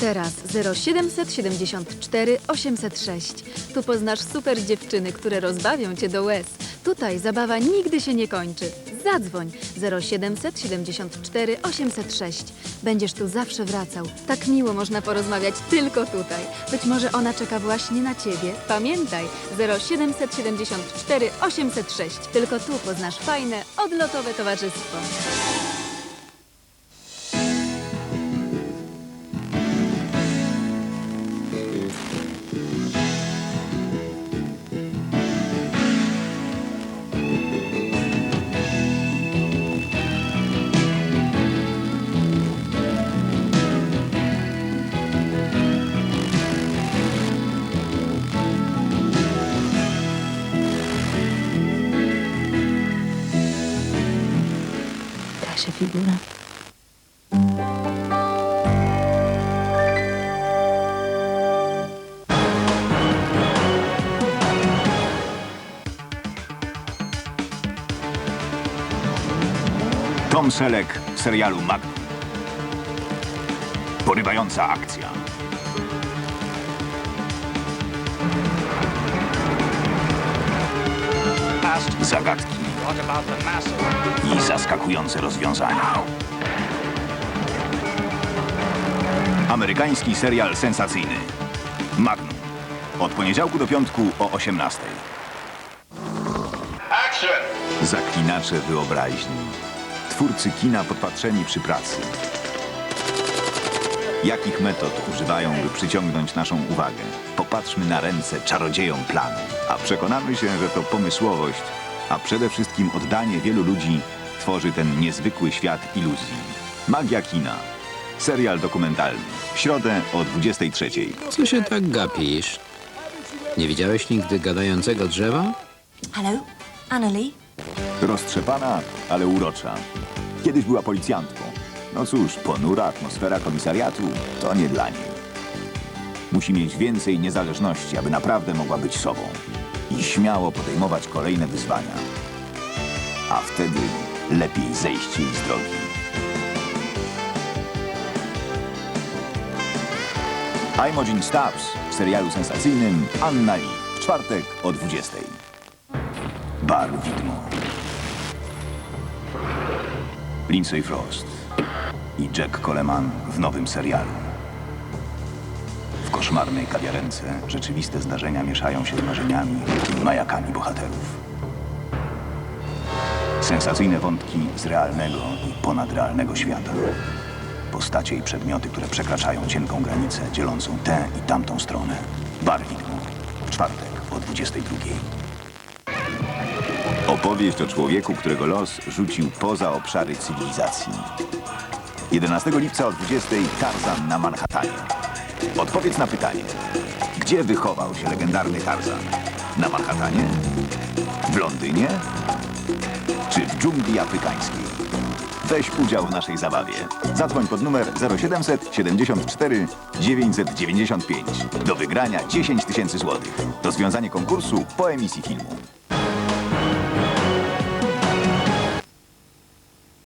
teraz 0774 806. Tu poznasz super dziewczyny, które rozbawią cię do łez. Tutaj zabawa nigdy się nie kończy. Zadzwoń 0774 806. Będziesz tu zawsze wracał. Tak miło można porozmawiać tylko tutaj. Być może ona czeka właśnie na ciebie. Pamiętaj 0774 806. Tylko tu poznasz fajne, odlotowe towarzystwo. Się figura. Tom Selleck w serialu Magnum. Porywająca akcja. Zagadki Zaskakujące rozwiązania. Amerykański serial sensacyjny. Magnum. Od poniedziałku do piątku o 18. Action! Zaklinacze wyobraźni. Twórcy kina podpatrzeni przy pracy. Jakich metod używają, by przyciągnąć naszą uwagę? Popatrzmy na ręce czarodziejom planu, a przekonamy się, że to pomysłowość, a przede wszystkim oddanie wielu ludzi tworzy ten niezwykły świat iluzji. Magia kina. Serial dokumentalny. W środę o 23. Co się tak gapisz? Nie widziałeś nigdy gadającego drzewa? Hello, Annalie. Roztrzepana, ale urocza. Kiedyś była policjantką. No cóż, ponura atmosfera komisariatu to nie dla niej. Musi mieć więcej niezależności, aby naprawdę mogła być sobą. I śmiało podejmować kolejne wyzwania. A wtedy lepiej zejść jej z drogi. Imogen Stubbs w serialu sensacyjnym Anna Lee w czwartek o 20. Bar Widmo. Lindsay Frost i Jack Coleman w nowym serialu. W koszmarnej kawiarence rzeczywiste zdarzenia mieszają się z marzeniami i majakami bohaterów. Sensacyjne wątki z realnego i ponadrealnego świata. Postacie i przedmioty, które przekraczają cienką granicę dzielącą tę i tamtą stronę. Bar Widmo. W czwartek o 22. Opowieść o człowieku, którego los rzucił poza obszary cywilizacji. 11 lipca o 20 Tarzan na Manhattanie. Odpowiedz na pytanie. Gdzie wychował się legendarny Tarzan? Na Manhattanie? W Londynie? Czy w dżungli afrykańskiej? Weź udział w naszej zabawie. Zadzwoń pod numer 0700 74 995. Do wygrania 10 tysięcy złotych. Rozwiązanie konkursu po emisji filmu.